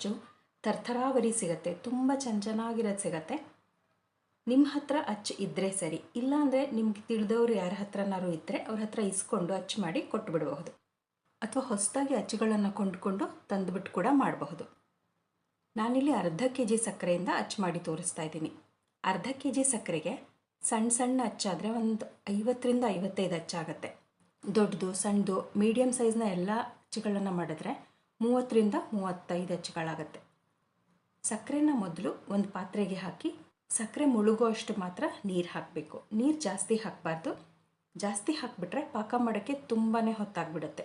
ಅಚ್ಚು ಥರ್ಥರಾವರಿ ಸಿಗತ್ತೆ, ತುಂಬ ಚೆನ್ನ ಚೆನ್ನಾಗಿರೋದು ಸಿಗತ್ತೆ. ನಿಮ್ಮ ಹತ್ರ ಅಚ್ಚು ಇದ್ದರೆ ಸರಿ, ಇಲ್ಲಾಂದರೆ ನಿಮ್ಗೆ ತಿಳಿದವ್ರು ಯಾರ ಹತ್ರನಾರು ಇದ್ದರೆ ಅವ್ರ ಹತ್ರ ಇಸ್ಕೊಂಡು ಅಚ್ಚು ಮಾಡಿ ಕೊಟ್ಟುಬಿಡಬಹುದು ಅಥವಾ ಹೊಸದಾಗಿ ಅಚ್ಚುಗಳನ್ನು ಕೊಂಡುಕೊಂಡು ತಂದುಬಿಟ್ಟು ಕೂಡ ಮಾಡಬಹುದು. ನಾನಿಲ್ಲಿ ಅರ್ಧ ಕೆ ಜಿ ಸಕ್ಕರೆಯಿಂದ ಅಚ್ಚು ಮಾಡಿ ತೋರಿಸ್ತಾ ಇದ್ದೀನಿ. ಅರ್ಧ ಕೆ ಜಿ ಸಕ್ಕರೆಗೆ ಸಣ್ಣ ಸಣ್ಣ ಅಚ್ಚಾದರೆ ಒಂದು ಐವತ್ತರಿಂದ ಐವತ್ತೈದು ಅಚ್ಚಾಗತ್ತೆ. ದೊಡ್ಡದು ಸಣ್ಣದು ಮೀಡಿಯಮ್ ಸೈಜ್ನ ಎಲ್ಲ ಅಚ್ಚುಗಳನ್ನು ಮಾಡಿದ್ರೆ ಮೂವತ್ತರಿಂದ ಮೂವತ್ತೈದು ಅಚ್ಚುಗಳಾಗತ್ತೆ. ಸಕ್ಕರೆನ ಮೊದಲು ಒಂದು ಪಾತ್ರೆಗೆ ಹಾಕಿ, ಸಕ್ಕರೆ ಮುಳುಗೋ ಅಷ್ಟು ಮಾತ್ರ ನೀರು ಹಾಕಬೇಕು. ನೀರು ಜಾಸ್ತಿ ಹಾಕಬಾರ್ದು. ಜಾಸ್ತಿ ಹಾಕಿಬಿಟ್ರೆ ಪಾಕ ಮಾಡೋಕ್ಕೆ ತುಂಬಾ ಹೊತ್ತಾಗ್ಬಿಡುತ್ತೆ.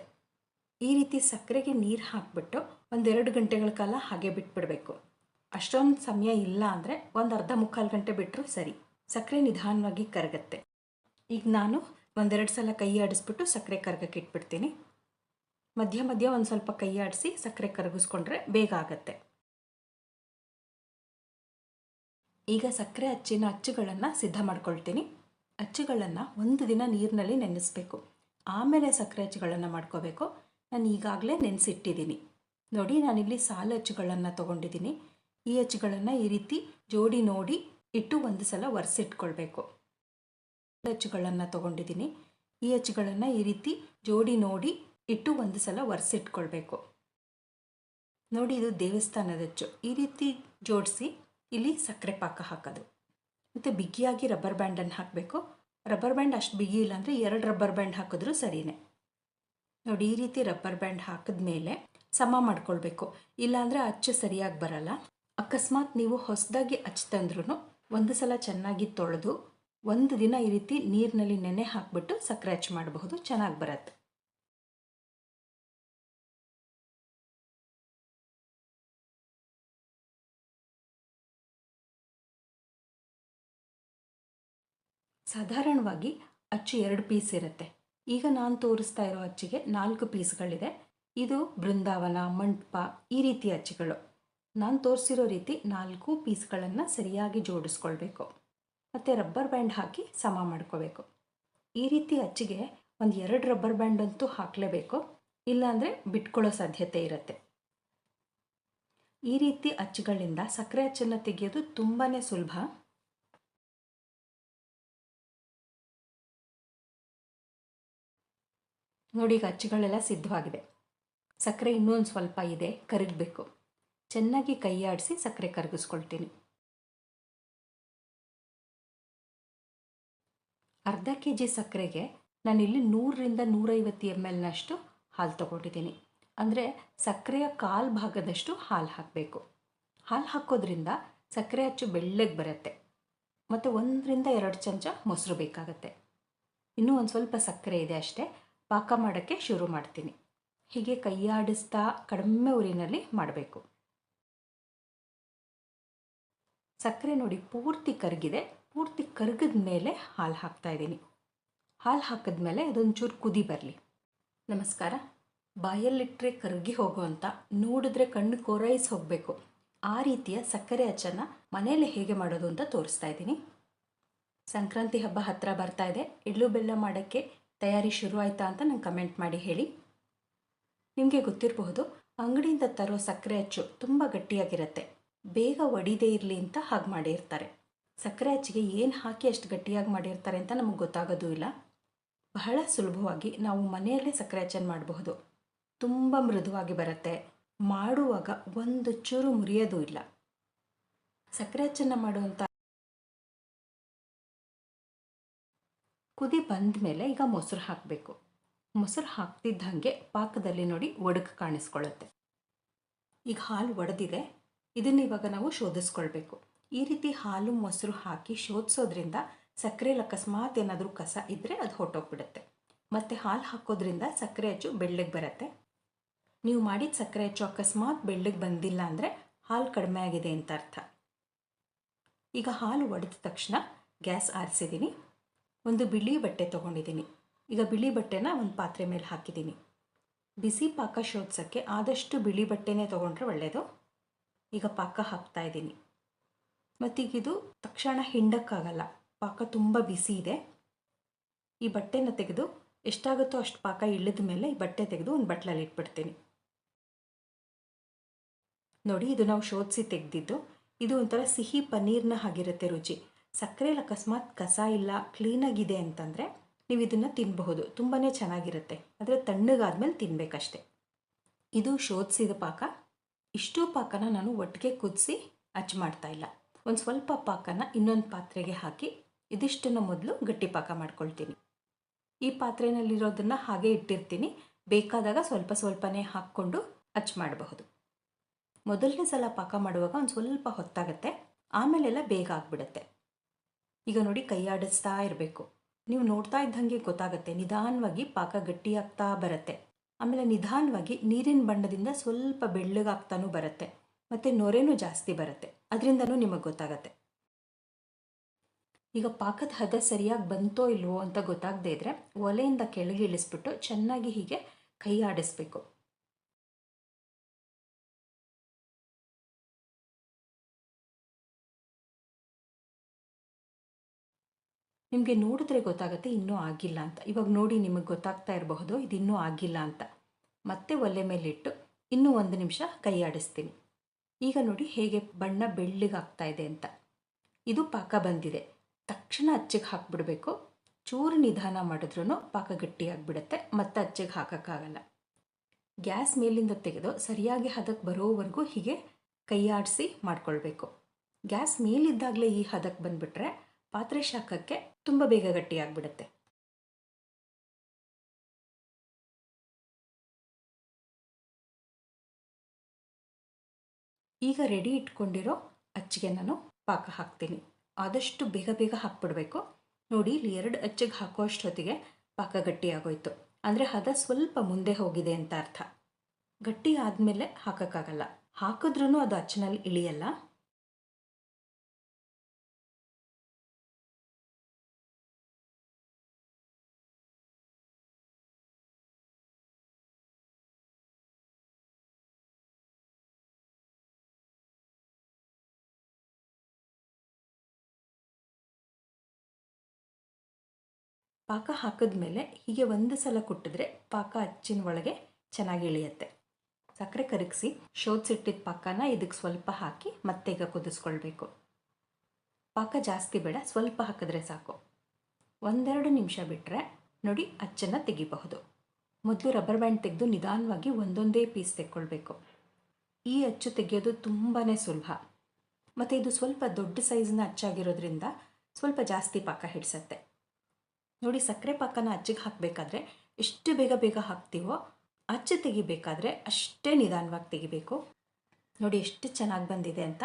ಈ ರೀತಿ ಸಕ್ಕರೆಗೆ ನೀರು ಹಾಕಿಬಿಟ್ಟು ಒಂದೆರಡು ಗಂಟೆಗಳ ಕಾಲ ಹಾಗೆ ಬಿಟ್ಬಿಡಬೇಕು. ಅಷ್ಟೊಂದು ಸಮಯ ಇಲ್ಲ ಅಂದರೆ ಒಂದು ಅರ್ಧ ಮುಕ್ಕಾಲು ಗಂಟೆ ಬಿಟ್ಟರು ಸರಿ. ಸಕ್ಕರೆ ನಿಧಾನವಾಗಿ ಕರಗತ್ತೆ. ಈಗ ನಾನು ಒಂದೆರಡು ಸಲ ಕೈ ಆಡಿಸ್ಬಿಟ್ಟು ಸಕ್ಕರೆ ಕರಗಕ್ಕೆ ಇಟ್ಬಿಡ್ತೀನಿ. ಮಧ್ಯ ಮಧ್ಯ ಒಂದು ಸ್ವಲ್ಪ ಕೈ ಆಡಿಸಿ ಸಕ್ಕರೆ ಕರಗಿಸ್ಕೊಂಡ್ರೆ ಬೇಗ ಆಗತ್ತೆ. ಈಗ ಸಕ್ಕರೆ ಅಚ್ಚಿನ ಅಚ್ಚುಗಳನ್ನು ಸಿದ್ಧ ಮಾಡ್ಕೊಳ್ತೀನಿ. ಅಚ್ಚುಗಳನ್ನು ಒಂದು ದಿನ ನೀರಿನಲ್ಲಿ ನೆನೆಸ್ಬೇಕು. ಆಮೇಲೆ ಸಕ್ಕರೆ ಅಚ್ಚುಗಳನ್ನು ಮಾಡ್ಕೋಬೇಕು. ನಾನು ಈಗಾಗಲೇ ನೆನೆಸಿಟ್ಟಿದ್ದೀನಿ ನೋಡಿ, ನಾನಿಲ್ಲಿ ಸಾಲು ಅಚ್ಚುಗಳನ್ನು ತೊಗೊಂಡಿದ್ದೀನಿ ಈ ಅಚ್ಚುಗಳನ್ನು ಈ ರೀತಿ ಜೋಡಿ ನೋಡಿ ಇಟ್ಟು ಒಂದು ಸಲ ಒರೆಸಿಟ್ಕೊಳ್ಬೇಕು. ಅಚ್ಚುಗಳನ್ನು ತೊಗೊಂಡಿದ್ದೀನಿ ಈ ಅಚ್ಚುಗಳನ್ನು ಈ ರೀತಿ ಜೋಡಿ ನೋಡಿ ಇಟ್ಟು ಒಂದು ಸಲ ಒರೆಸಿಟ್ಕೊಳ್ಬೇಕು. ನೋಡಿ ಇದು ದೇವಸ್ಥಾನದ ಅಚ್ಚು ಈ ರೀತಿ ಜೋಡಿಸಿ ಇಲ್ಲಿ ಸಕ್ಕರೆ ಪಾಕ ಹಾಕೋದು. ಮತ್ತು ಬಿಗಿಯಾಗಿ ರಬ್ಬರ್ ಬ್ಯಾಂಡನ್ನು ಹಾಕಬೇಕು. ರಬ್ಬರ್ ಬ್ಯಾಂಡ್ ಅಷ್ಟು ಬಿಗಿ ಇಲ್ಲ ಅಂದರೆ ಎರಡು ರಬ್ಬರ್ ಬ್ಯಾಂಡ್ ಹಾಕಿದ್ರೂ ಸರಿಯೇ ನೋಡಿ ಈ ರೀತಿ ರಬ್ಬರ್ ಬ್ಯಾಂಡ್ ಹಾಕಿದ್ಮೇಲೆ ಸಮ ಮಾಡ್ಕೊಳ್ಬೇಕು. ಇಲ್ಲಾಂದರೆ ಅಚ್ಚು ಸರಿಯಾಗಿ ಬರಲ್ಲ. ಅಕಸ್ಮಾತ್ ನೀವು ಹೊಸದಾಗಿ ಅಚ್ಚು ತಂದ್ರೂ ಒಂದು ಸಲ ಚೆನ್ನಾಗಿ ತೊಳೆದು ಒಂದು ದಿನ ಈ ರೀತಿ ನೀರಿನಲ್ಲಿ ನೆನೆ ಹಾಕಿಬಿಟ್ಟು ಸಕ್ಕರೆ ಅಚ್ಚು ಮಾಡಬಹುದು, ಚೆನ್ನಾಗಿ ಬರುತ್ತೆ. ಸಾಧಾರಣವಾಗಿ ಅಚ್ಚು ಎರಡು ಪೀಸ್ ಇರುತ್ತೆ. ಈಗ ನಾನು ತೋರಿಸ್ತಾ ಇರೋ ಅಚ್ಚಿಗೆ ನಾಲ್ಕು ಪೀಸ್ಗಳಿದೆ ಇದು ಬೃಂದಾವನ, ಮಂಟಪ ಈ ರೀತಿ ಅಚ್ಚುಗಳು. ನಾನು ತೋರಿಸಿರೋ ರೀತಿ ನಾಲ್ಕು ಪೀಸ್ಗಳನ್ನು ಸರಿಯಾಗಿ ಜೋಡಿಸ್ಕೊಳ್ಬೇಕು. ಮತ್ತು ರಬ್ಬರ್ ಬ್ಯಾಂಡ್ ಹಾಕಿ ಸಮ ಮಾಡ್ಕೋಬೇಕು. ಈ ರೀತಿ ಅಚ್ಚಿಗೆ ಒಂದು ಎರಡು ರಬ್ಬರ್ ಬ್ಯಾಂಡ್ ಅಂತೂ ಹಾಕಲೇಬೇಕು. ಇಲ್ಲಾಂದರೆ ಬಿಟ್ಕೊಳ್ಳೋ ಸಾಧ್ಯತೆ ಇರುತ್ತೆ. ಈ ರೀತಿ ಅಚ್ಚುಗಳಿಂದ ಸಕ್ಕರೆ ಅಚ್ಚನ್ನು ತೆಗೆಯೋದು ತುಂಬಾ ಸುಲಭ. ನೋಡಿ ಈಗ ಅಚ್ಚುಗಳೆಲ್ಲ ಸಿದ್ಧವಾಗಿದೆ. ಸಕ್ಕರೆ ಇನ್ನೊಂದು ಸ್ವಲ್ಪ ಇದೆ, ಕರಗಬೇಕು. ಚೆನ್ನಾಗಿ ಕೈಯಾಡಿಸಿ ಸಕ್ಕರೆ ಕರಗಿಸ್ಕೊಳ್ತೀನಿ. ಅರ್ಧ ಕೆ ಜಿ ಸಕ್ಕರೆಗೆ ನಾನಿಲ್ಲಿ ನೂರರಿಂದ ನೂರೈವತ್ತು ಎಂ ಎಲ್ನಷ್ಟು ಹಾಲು ತೊಗೊಂಡಿದ್ದೀನಿ. ಅಂದರೆ ಸಕ್ಕರೆಯ ಕಾಲು ಭಾಗದಷ್ಟು ಹಾಲು ಹಾಕಬೇಕು. ಹಾಲು ಹಾಕೋದ್ರಿಂದ ಸಕ್ಕರೆ ಅಚ್ಚು ಬೆಳ್ಳಗೆ ಬರುತ್ತೆ. ಮತ್ತು ಒಂದರಿಂದ ಎರಡು ಚಮಚ ಮೊಸರು ಬೇಕಾಗತ್ತೆ. ಇನ್ನೂ ಒಂದು ಸ್ವಲ್ಪ ಸಕ್ಕರೆ ಇದೆ ಅಷ್ಟೇ. ಪಾಕ ಮಾಡೋಕ್ಕೆ ಶುರು ಮಾಡ್ತೀನಿ. ಹೀಗೆ ಕೈಯಾಡಿಸ್ತಾ ಕಡಿಮೆ ಉರಿನಲ್ಲಿ ಮಾಡಬೇಕು. ಸಕ್ಕರೆ ನೋಡಿ ಪೂರ್ತಿ ಕರಗಿದೆ. ಪೂರ್ತಿ ಕರಗಿದ ಮೇಲೆ ಹಾಲು ಹಾಕ್ತಾ ಇದ್ದೀನಿ. ಹಾಲು ಹಾಕಿದ ಮೇಲೆ ಅದೊಂಚೂರು ಕುದಿ ಬರಲಿ. ನಮಸ್ಕಾರ. ಬಾಯಲ್ಲಿಟ್ಟರೆ ಕರಗಿ ಹೋಗುವಂಥ ನೋಡಿದ್ರೆ ಕಣ್ಣು ಕೊರೈಸಿ ಹೋಗಬೇಕು. ಆ ರೀತಿಯ ಸಕ್ಕರೆ ಅಚ್ಚನ್ನು ಮನೆಯಲ್ಲಿ ಹೇಗೆ ಮಾಡೋದು ಅಂತ ತೋರಿಸ್ತಾ ಇದ್ದೀನಿ. ಸಂಕ್ರಾಂತಿ ಹಬ್ಬ ಹತ್ತಿರ ಬರ್ತಾ ಇದೆ. ಎಳ್ಳು ಬೆಲ್ಲ ಮಾಡೋಕ್ಕೆ ತಯಾರಿ ಶುರು ಆಯಿತಾ ಅಂತ ನಂಗೆ ಕಮೆಂಟ್ ಮಾಡಿ ಹೇಳಿ. ನಿಮಗೆ ಗೊತ್ತಿರಬಹುದು, ಅಂಗಡಿಯಿಂದ ತರೋ ಸಕ್ಕರೆ ಅಚ್ಚು ತುಂಬ ಗಟ್ಟಿಯಾಗಿರುತ್ತೆ. ಬೇಗ ಒಡಿದೇ ಇರಲಿ ಅಂತ ಹಾಗೆ ಮಾಡಿರ್ತಾರೆ. ಸಕ್ಕರೆ ಅಚ್ಚಿಗೆ ಏನು ಹಾಕಿ ಅಷ್ಟು ಗಟ್ಟಿಯಾಗಿ ಮಾಡಿರ್ತಾರೆ ಅಂತ ನಮಗೆ ಗೊತ್ತಾಗೋದು ಇಲ್ಲ. ಬಹಳ ಸುಲಭವಾಗಿ ನಾವು ಮನೆಯಲ್ಲೇ ಸಕ್ಕರೆ ಅಚ್ಚನ್ನು ಮಾಡಬಹುದು. ತುಂಬ ಮೃದುವಾಗಿ ಬರುತ್ತೆ. ಮಾಡುವಾಗ ಒಂದು ಚೂರು ಮುರಿಯೋದು ಇಲ್ಲ. ಸಕ್ಕರೆ ಅಚ್ಚನ್ನು ಮಾಡುವಂಥ ಕುದಿ ಬಂದ ಮೇಲೆ ಈಗ ಮೊಸರು ಹಾಕಬೇಕು. ಮೊಸರು ಹಾಕ್ತಿದ್ದಂಗೆ ಪಾಕದಲ್ಲಿ ನೋಡಿ ಒಡಕು ಕಾಣಿಸ್ಕೊಳ್ಳುತ್ತೆ. ಈಗ ಹಾಲು ಒಡೆದಿದೆ. ಇದನ್ನು ಇವಾಗ ನಾವು ಶೋಧಿಸ್ಕೊಳ್ಬೇಕು. ಈ ರೀತಿ ಹಾಲು, ಮೊಸರು ಹಾಕಿ ಶೋಧಿಸೋದ್ರಿಂದ ಸಕ್ಕರೆಯಲ್ಲಿ ಅಕಸ್ಮಾತ್ ಏನಾದರೂ ಕಸ ಇದ್ದರೆ ಅದು ಹೊಟ್ಟೋಗ್ಬಿಡುತ್ತೆ ಮತ್ತು ಹಾಲು ಹಾಕೋದ್ರಿಂದ ಸಕ್ಕರೆ ಅಚ್ಚು ಬೆಳ್ಳಗೆ ಬರುತ್ತೆ. ನೀವು ಮಾಡಿದ ಸಕ್ಕರೆ ಅಚ್ಚು ಅಕಸ್ಮಾತ್ ಬೆಳ್ಳಗೆ ಬಂದಿಲ್ಲ ಅಂದರೆ ಹಾಲು ಕಡಿಮೆ ಆಗಿದೆ ಅಂತ ಅರ್ಥ. ಈಗ ಹಾಲು ಒಡೆದ ತಕ್ಷಣ ಗ್ಯಾಸ್ ಆರಿಸಿದ್ದೀನಿ ಒಂದು ಬಿಳಿ ಬಟ್ಟೆ ತೊಗೊಂಡಿದ್ದೀನಿ. ಈಗ ಬಿಳಿ ಬಟ್ಟೆನ ಒಂದು ಪಾತ್ರೆ ಮೇಲೆ ಹಾಕಿದ್ದೀನಿ. ಬಿಸಿ ಪಾಕ ಶೋಧಿಸೋಕ್ಕೆ ಆದಷ್ಟು ಬಿಳಿ ಬಟ್ಟೆನೇ ತೊಗೊಂಡ್ರೆ ಒಳ್ಳೆಯದು ಈಗ ಪಾಕ ಹಾಕ್ತಾ ಇದ್ದೀನಿ. ಮತ್ತೀಗಿದು ತಕ್ಷಣ ಹಿಂಡಕ್ಕಾಗಲ್ಲ. ಪಾಕ ತುಂಬ ಬಿಸಿ ಇದೆ. ಈ ಬಟ್ಟೆನ ತೆಗೆದು ಎಷ್ಟಾಗುತ್ತೋ ಅಷ್ಟು ಪಾಕ ಇಳಿದ ಮೇಲೆ ಈ ಬಟ್ಟೆ ತೆಗೆದು ಒಂದು ಬಟ್ಲಲ್ಲಿ ಇಟ್ಬಿಡ್ತೀನಿ. ನೋಡಿ, ಇದು ನಾವು ಶೋಧಿಸಿ ತೆಗೆದಿದ್ದು, ಇದು ಒಂಥರ ಸಿಹಿ ಪನ್ನೀರ್ನ ಆಗಿರುತ್ತೆ ರುಚಿ. ಸಕ್ಕರೆಯಲ್ಲಿ ಅಕಸ್ಮಾತ್ ಕಸ ಇಲ್ಲ ಕ್ಲೀನಾಗಿದೆ ಅಂತಂದರೆ ನೀವು ಇದನ್ನು ತಿನ್ನಬಹುದು ತುಂಬಾ ಚೆನ್ನಾಗಿರುತ್ತೆ. ಆದರೆ ತಣ್ಣಗಾದ್ಮೇಲೆ ತಿನ್ನಬೇಕಷ್ಟೆ ಇದು ಶೋಧಿಸಿದ ಪಾಕ. ಇಷ್ಟು ಪಾಕನ ನಾನು ಒಟ್ಟಿಗೆ ಕುದಿಸಿ ಹಚ್ ಮಾಡ್ತಾ ಇಲ್ಲ. ಒಂದು ಸ್ವಲ್ಪ ಪಾಕನ ಇನ್ನೊಂದು ಪಾತ್ರೆಗೆ ಹಾಕಿ ಇದಿಷ್ಟನ್ನು ಮೊದಲು ಗಟ್ಟಿ ಪಾಕ ಮಾಡ್ಕೊಳ್ತೀನಿ. ಈ ಪಾತ್ರೆಯಲ್ಲಿರೋದನ್ನು ಹಾಗೆ ಇಟ್ಟಿರ್ತೀನಿ. ಬೇಕಾದಾಗ ಸ್ವಲ್ಪ ಸ್ವಲ್ಪನೇ ಹಾಕ್ಕೊಂಡು ಹಚ್ ಮಾಡಬಹುದು. ಮೊದಲನೇ ಸಲ ಪಾಕ ಮಾಡುವಾಗ ಒಂದು ಸ್ವಲ್ಪ ಹೊತ್ತಾಗತ್ತೆ. ಆಮೇಲೆಲ್ಲ ಬೇಗ ಆಗಿಬಿಡುತ್ತೆ. ಈಗ ನೋಡಿ ಕೈ ಆಡಿಸ್ತಾ ಇರಬೇಕು. ನೀವು ನೋಡ್ತಾ ಇದ್ದಂಗೆ ಗೊತ್ತಾಗುತ್ತೆ. ನಿಧಾನವಾಗಿ ಪಾಕ ಗಟ್ಟಿಯಾಗ್ತಾ ಬರುತ್ತೆ. ಆಮೇಲೆ ನಿಧಾನವಾಗಿ ನೀರಿನ ಬಣ್ಣದಿಂದ ಸ್ವಲ್ಪ ಬೆಳ್ಳಗಾಗ್ತಾನೂ ಬರುತ್ತೆ. ಮತ್ತು ನೊರೆನೂ ಜಾಸ್ತಿ ಬರುತ್ತೆ. ಅದರಿಂದನೂ ನಿಮಗೆ ಗೊತ್ತಾಗತ್ತೆ. ಈಗ ಪಾಕದ ಹದ ಸರಿಯಾಗಿ ಬಂತೋ ಇಲ್ವೋ ಅಂತ ಗೊತ್ತಾಗದೇ ಇದ್ದರೆ ಒಲೆಯಿಂದ ಕೆಳಗೆ ಇಳಿಸ್ಬಿಟ್ಟು ಚೆನ್ನಾಗಿ ಹೀಗೆ ಕೈ ಆಡಿಸ್ಬೇಕು ನಿಮಗೆ ನೋಡಿದ್ರೆ ಗೊತ್ತಾಗುತ್ತೆ, ಇನ್ನೂ ಆಗಿಲ್ಲ ಅಂತ. ಇವಾಗ ನೋಡಿ ನಿಮಗೆ ಗೊತ್ತಾಗ್ತಾ ಇರಬಹುದು ಇದು ಇನ್ನೂ ಆಗಿಲ್ಲ ಅಂತ. ಮತ್ತೆ ಒಲೆ ಮೇಲಿಟ್ಟು ಇನ್ನೂ ಒಂದು ನಿಮಿಷ ಕೈ ಆಡಿಸ್ತೀನಿ ಈಗ ನೋಡಿ ಹೇಗೆ ಬಣ್ಣ ಬೆಳ್ಳಗಾಗ್ತಾ ಇದೆ ಅಂತ. ಇದು ಪಾಕ ಬಂದಿದೆ. ತಕ್ಷಣ ಅಚ್ಚಿಗೆ ಹಾಕ್ಬಿಡ್ಬೇಕು. ಚೂರು ನಿಧಾನ ಮಾಡಿದ್ರೂ ಪಾಕ ಗಟ್ಟಿಯಾಗಿಬಿಡುತ್ತೆ ಮತ್ತೆ ಅಚ್ಚಿಗೆ ಹಾಕೋಕ್ಕಾಗಲ್ಲ. ಗ್ಯಾಸ್ ಮೇಲಿಂದ ತೆಗೆದು ಸರಿಯಾಗಿ ಹದಕ್ಕೆ ಬರೋವರೆಗೂ ಹೀಗೆ ಕೈಯಾಡಿಸಿ ಮಾಡ್ಕೊಳ್ಬೇಕು. ಗ್ಯಾಸ್ ಮೇಲಿದ್ದಾಗಲೇ ಈ ಹದಕ್ಕೆ ಬಂದುಬಿಟ್ರೆ ಪಾತ್ರೆ ಶಾಖಕ್ಕೆ ತುಂಬ ಬೇಗ ಗಟ್ಟಿಯಾಗ್ಬಿಡುತ್ತೆ. ಈಗ ರೆಡಿ ಇಟ್ಕೊಂಡಿರೋ ಅಚ್ಚಿಗೆ ನಾನು ಪಾಕ ಹಾಕ್ತೀನಿ. ಆದಷ್ಟು ಬೇಗ ಬೇಗ ಹಾಕ್ಬಿಡ್ಬೇಕು. ನೋಡಿ, ಇಲ್ಲಿ ಎರಡು ಅಚ್ಚಿಗೆ ಹಾಕೋ ಅಷ್ಟೊತ್ತಿಗೆ ಪಾಕ ಗಟ್ಟಿಯಾಗೋಯ್ತು. ಅಂದರೆ ಹದ ಸ್ವಲ್ಪ ಮುಂದೆ ಹೋಗಿದೆ ಅಂತ ಅರ್ಥ. ಗಟ್ಟಿ ಆದಮೇಲೆ ಹಾಕೋಕ್ಕಾಗಲ್ಲ. ಹಾಕಿದ್ರೂ ಅದು ಅಚ್ಚಿನಲ್ಲಿ ಇಳಿಯಲ್ಲ. ಪಾಕ ಹಾಕಿದ್ಮೇಲೆ ಹೀಗೆ ಒಂದು ಸಲ ಕುಟ್ಟಿದ್ರೆ ಪಾಕ ಅಚ್ಚಿನ ಒಳಗೆ ಚೆನ್ನಾಗಿ ಇಳಿಯುತ್ತೆ. ಸಕ್ಕರೆ ಕರಗಿಸಿ ಶೋಧಿಸಿಟ್ಟಿದ್ದ ಪಾಕನ ಇದಕ್ಕೆ ಸ್ವಲ್ಪ ಹಾಕಿ ಮತ್ತೆ ಈಗ ಕುದಿಸ್ಕೊಳ್ಬೇಕು. ಪಾಕ ಜಾಸ್ತಿ ಬೇಡ, ಸ್ವಲ್ಪ ಹಾಕಿದ್ರೆ ಸಾಕು. ಒಂದೆರಡು ನಿಮಿಷ ಬಿಟ್ಟರೆ ನೋಡಿ ಅಚ್ಚನ್ನು ತೆಗಿಬಹುದು. ಮೊದಲು ರಬ್ಬರ್ ಬ್ಯಾಂಡ್ ತೆಗೆದು ನಿಧಾನವಾಗಿ ಒಂದೊಂದೇ ಪೀಸ್ ತೆಕ್ಕೊಳ್ಬೇಕು. ಈ ಅಚ್ಚು ತೆಗೆಯೋದು ತುಂಬಾ ಸುಲಭ. ಮತ್ತು ಇದು ಸ್ವಲ್ಪ ದೊಡ್ಡ ಸೈಜ್ನ ಅಚ್ಚಾಗಿರೋದ್ರಿಂದ ಸ್ವಲ್ಪ ಜಾಸ್ತಿ ಪಾಕ ಹಿಡಿಸತ್ತೆ. ನೋಡಿ ಸಕ್ಕರೆ ಪಾಕನ ಅಚ್ಚಿಗೆ ಹಾಕಬೇಕಾದ್ರೆ ಎಷ್ಟು ಬೇಗ ಬೇಗ ಹಾಕ್ತೀವೋ ಅಚ್ಚು ತೆಗಿಬೇಕಾದ್ರೆ ಅಷ್ಟೇ ನಿಧಾನವಾಗಿ ತೆಗಿಬೇಕು. ನೋಡಿ ಎಷ್ಟು ಚೆನ್ನಾಗಿ ಬಂದಿದೆ ಅಂತ.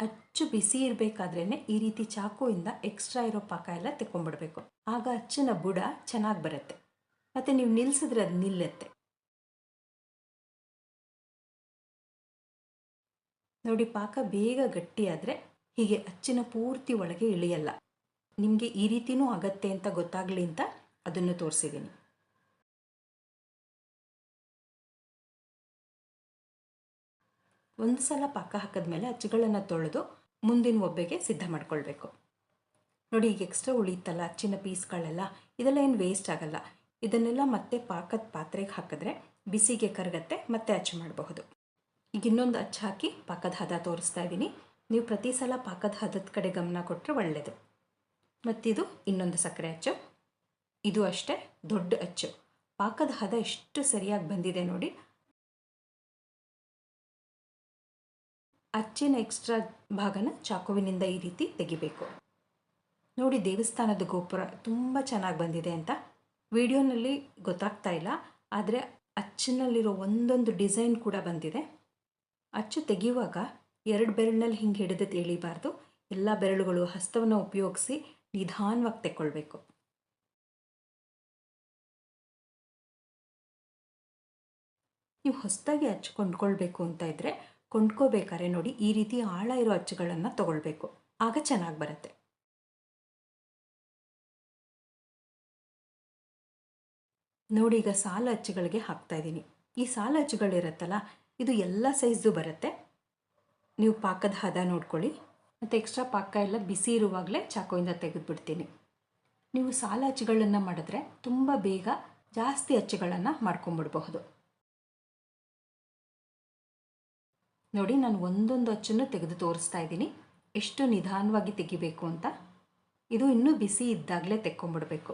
ಅಚ್ಚು ಬಿಸಿ ಇರಬೇಕಾದ್ರೇ ಈ ರೀತಿ ಚಾಕುವಿಂದ ಎಕ್ಸ್ಟ್ರಾ ಇರೋ ಪಾಕ ಎಲ್ಲ ತೆಕ್ಕೊಂಡ್ಬಿಡ್ಬೇಕು. ಆಗ ಅಚ್ಚಿನ ಬುಡ ಚೆನ್ನಾಗಿ ಬರುತ್ತೆ. ಮತ್ತು ನೀವು ನಿಲ್ಲಿಸಿದ್ರೆ ಅದು ನಿಲ್ಲುತ್ತೆ. ನೋಡಿ, ಪಾಕ ಬೇಗ ಗಟ್ಟಿಯಾದರೆ ಹೀಗೆ ಅಚ್ಚಿನ ಪೂರ್ತಿ ಒಳಗೆ ಇಳಿಯಲ್ಲ. ನಿಮಗೆ ಈ ರೀತಿಯೂ ಆಗತ್ತೆ ಅಂತ ಗೊತ್ತಾಗಲಿ ಅಂತ ಅದನ್ನು ತೋರಿಸಿದ್ದೀನಿ ಒಂದು ಸಲ ಪಾಕ ಹಾಕಿದ ಮೇಲೆ ಅಚ್ಚುಗಳನ್ನು ತೊಳೆದು ಮುಂದಿನ ಒಬ್ಬೆಗೆ ಸಿದ್ಧ ಮಾಡ್ಕೊಳ್ಬೇಕು. ನೋಡಿ, ಈಗ ಎಕ್ಸ್ಟ್ರಾ ಉಳಿಯುತ್ತಲ್ಲ ಅಚ್ಚಿನ ಪೀಸ್ಗಳೆಲ್ಲ, ಇದೆಲ್ಲ ಏನು ವೇಸ್ಟ್ ಆಗಲ್ಲ. ಇದನ್ನೆಲ್ಲ ಮತ್ತೆ ಪಾಕದ ಪಾತ್ರೆಗೆ ಹಾಕಿದ್ರೆ ಬಿಸಿಗೆ ಕರಗತ್ತೆ, ಮತ್ತೆ ಅಚ್ಚು ಮಾಡಬಹುದು. ಈಗ ಇನ್ನೊಂದು ಅಚ್ಚ ಹಾಕಿ ಪಾಕದ ಹದ ತೋರಿಸ್ತಾ ಇದ್ದೀನಿ. ನೀವು ಪ್ರತಿ ಸಲ ಪಾಕದ ಹದದ ಕಡೆ ಗಮನ ಕೊಟ್ಟರೆ ಒಳ್ಳೆಯದು ಮತ್ತಿದು ಇನ್ನೊಂದು ಸಕ್ಕರೆ ಅಚ್ಚು. ಇದು ಅಷ್ಟೇ, ದೊಡ್ಡ ಅಚ್ಚು. ಪಾಕದ ಹದ ಎಷ್ಟು ಸರಿಯಾಗಿ ಬಂದಿದೆ ನೋಡಿ. ಅಚ್ಚಿನ ಎಕ್ಸ್ಟ್ರಾ ಭಾಗನ ಚಾಕುವಿನಿಂದ ಈ ರೀತಿ ತೆಗಿಬೇಕು. ನೋಡಿ, ದೇವಸ್ಥಾನದ ಗೋಪುರ ತುಂಬ ಚೆನ್ನಾಗಿ ಬಂದಿದೆ ಅಂತ. ವಿಡಿಯೋನಲ್ಲಿ ಗೊತ್ತಾಗ್ತಾ ಇಲ್ಲ, ಆದರೆ ಅಚ್ಚಿನಲ್ಲಿರೋ ಒಂದೊಂದು ಡಿಸೈನ್ ಕೂಡ ಬಂದಿದೆ. ಅಚ್ಚು ತೆಗೆಯುವಾಗ ಎರಡು ಬೆರಳಿನಲ್ಲಿ ಹಿಂಗೆ ಹಿಡಿದು ಎಳಿಬಾರ್ದು. ಎಲ್ಲ ಬೆರಳುಗಳು ಹಸ್ತವನ್ನು ಉಪಯೋಗಿಸಿ ನಿಧಾನವಾಗಿ ತೆಕ್ಕೊಳ್ಬೇಕು. ನೀವು ಹೊಸದಾಗಿ ಅಚ್ಚು ಕೊಂಡ್ಕೊಳ್ಬೇಕು ಅಂತ ಇದ್ದರೆ ಕೊಂಡ್ಕೋಬೇಕಾದ್ರೆ ನೋಡಿ ಈ ರೀತಿ ಆಳ ಇರೋ ಅಚ್ಚುಗಳನ್ನು ತಗೊಳ್ಬೇಕು. ಆಗ ಚೆನ್ನಾಗಿ ಬರುತ್ತೆ. ನೋಡಿ ಈಗ ಸಾಲ ಅಚ್ಚುಗಳಿಗೆ ಹಾಕ್ತಾ ಇದ್ದೀನಿ. ಈ ಸಾಲ ಅಚ್ಚುಗಳಿರುತ್ತಲ್ಲ ಇದು ಎಲ್ಲ ಸೈಜ್ದು ಬರುತ್ತೆ. ನೀವು ಪಾಕದ ಹದ ನೋಡ್ಕೊಳ್ಳಿ. ಮತ್ತು ಎಕ್ಸ್ಟ್ರಾ ಪಾಕ ಎಲ್ಲ ಬಿಸಿ ಇರುವಾಗಲೇ ಚಾಕುವಿಂದ ತೆಗೆದುಬಿಡ್ತೀನಿ. ನೀವು ಸಾಲ ಅಚ್ಚುಗಳನ್ನು ಮಾಡಿದ್ರೆ ತುಂಬ ಬೇಗ ಜಾಸ್ತಿ ಅಚ್ಚುಗಳನ್ನು ಮಾಡ್ಕೊಂಬಿಡ್ಬಹುದು. ನೋಡಿ, ನಾನು ಒಂದೊಂದು ಅಚ್ಚನ್ನು ತೆಗೆದು ತೋರಿಸ್ತಾ ಇದ್ದೀನಿ. ಎಷ್ಟು ನಿಧಾನವಾಗಿ ತೆಗಿಬೇಕು ಅಂತ. ಇದು ಇನ್ನೂ ಬಿಸಿ ಇದ್ದಾಗಲೇ ತೆಕ್ಕೊಂಬಿಡ್ಬೇಕು.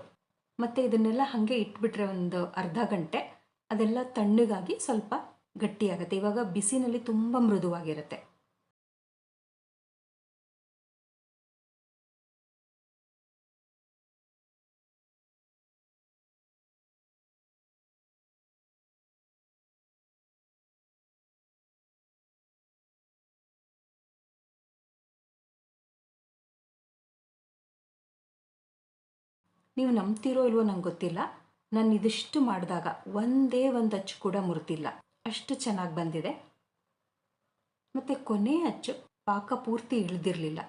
ಮತ್ತು ಇದನ್ನೆಲ್ಲ ಹಾಗೆ ಇಟ್ಬಿಟ್ರೆ ಒಂದು ಅರ್ಧ ಗಂಟೆ ಅದೆಲ್ಲ ತಣ್ಣಗಾಗಿ ಸ್ವಲ್ಪ ಗಟ್ಟಿಯಾಗುತ್ತೆ. ಇವಾಗ ಬಿಸಿನಲ್ಲಿ ತುಂಬ ಮೃದುವಾಗಿರುತ್ತೆ. ನೀವು ನಂಬ್ತಿರೋ ಇಲ್ವೋ ನಂಗೆ ಗೊತ್ತಿಲ್ಲ. ನಾನು ಇದಿಷ್ಟು ಮಾಡಿದಾಗ ಒಂದೇ ಒಂದು ಅಚ್ಚು ಕೂಡ ಮುರಿದಿಲ್ಲ ಅಷ್ಟು ಚೆನ್ನಾಗಿ ಬಂದಿದೆ. ಮತ್ತು ಕೊನೆ ಅಚ್ಚು, ಪಾಕ ಪೂರ್ತಿ ಇಳಿದಿರಲಿಲ್ಲ.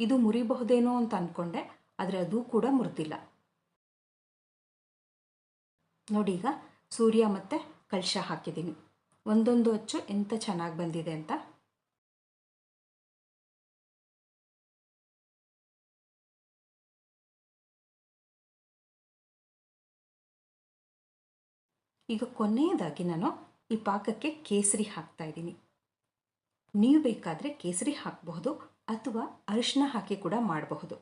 ಇದು ಮುರಿಬಹುದೇನೋ ಅಂತ ಅಂದ್ಕೊಂಡೆ ಆದರೆ ಅದು ಕೂಡ ಮುರಿದಿಲ್ಲ. ನೋಡಿ ಈಗ ಸೂರ್ಯ ಮತ್ತು ಕಲಶ ಹಾಕಿದ್ದೀನಿ. ಒಂದೊಂದು ಅಚ್ಚು ಎಂತ ಚೆನ್ನಾಗಿ ಬಂದಿದೆ ಅಂತ. ಈಗ ಕೊನೆಯದಾಗಿ ನಾನು ಈ ಪಾಕಕ್ಕೆ ಕೇಸರಿ ಹಾಕ್ತಾ ಇದ್ದೀನಿ. ನೀವು ಬೇಕಾದರೆ ಕೇಸರಿ ಹಾಕಬಹುದು ಅಥವಾ ಅರಿಶಿನ ಹಾಕಿ ಕೂಡ ಮಾಡಬಹುದು.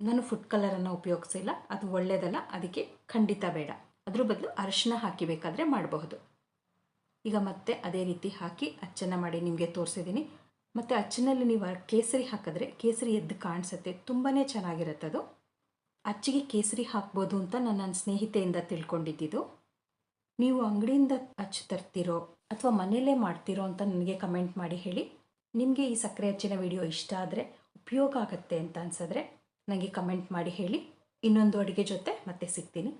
ನಾನು ಫುಡ್ ಕಲರನ್ನು ಉಪಯೋಗಿಸಿಲ್ಲ ಅದು ಒಳ್ಳೆಯದಲ್ಲ ಅದಕ್ಕೆ ಖಂಡಿತ ಬೇಡ. ಅದ್ರ ಬದಲು ಅರಿಶಿನ ಹಾಕಿ ಬೇಕಾದರೆ ಮಾಡಬಹುದು. ಈಗ ಮತ್ತೆ ಅದೇ ರೀತಿ ಹಾಕಿ ಅಚ್ಚನ್ನ ಮಾಡಿ ನಿಮಗೆ ತೋರಿಸಿದ್ದೀನಿ. ಮತ್ತು ಅಚ್ಚಿನಲ್ಲಿ ನೀವು ಕೇಸರಿ ಹಾಕಿದ್ರೆ ಕೇಸರಿ ಎದ್ದು ಕಾಣಿಸುತ್ತೆ ತುಂಬಾ ಚೆನ್ನಾಗಿರುತ್ತೆ ಅದು ಅಚ್ಚಿಗೆ ಕೇಸರಿ ಹಾಕ್ಬೋದು ಅಂತ ನಾನು ನನ್ನ ಸ್ನೇಹಿತೆಯಿಂದ ತಿಳ್ಕೊಂಡಿದ್ದಿದ್ದು. ನೀವು ಅಂಗಡಿಯಿಂದ ಅಚ್ಚು ತರ್ತಿರೋ ಅಥವಾ ಮನೆಯಲ್ಲೇ ಮಾಡ್ತಿರೋ ಅಂತ ನನಗೆ ಕಮೆಂಟ್ ಮಾಡಿ ಹೇಳಿ. ನಿಮಗೆ ಈ ಸಕ್ಕರೆ ಅಚ್ಚಿನ ವಿಡಿಯೋ ಇಷ್ಟ ಆದರೆ ಉಪಯೋಗ ಆಗುತ್ತೆ ಅಂತ ಅನ್ಸಿದ್ರೆ ನನಗೆ ಕಮೆಂಟ್ ಮಾಡಿ ಹೇಳಿ. ಇನ್ನೊಂದು ಅಡುಗೆ ಜೊತೆ ಮತ್ತೆ ಸಿಗ್ತೀನಿ.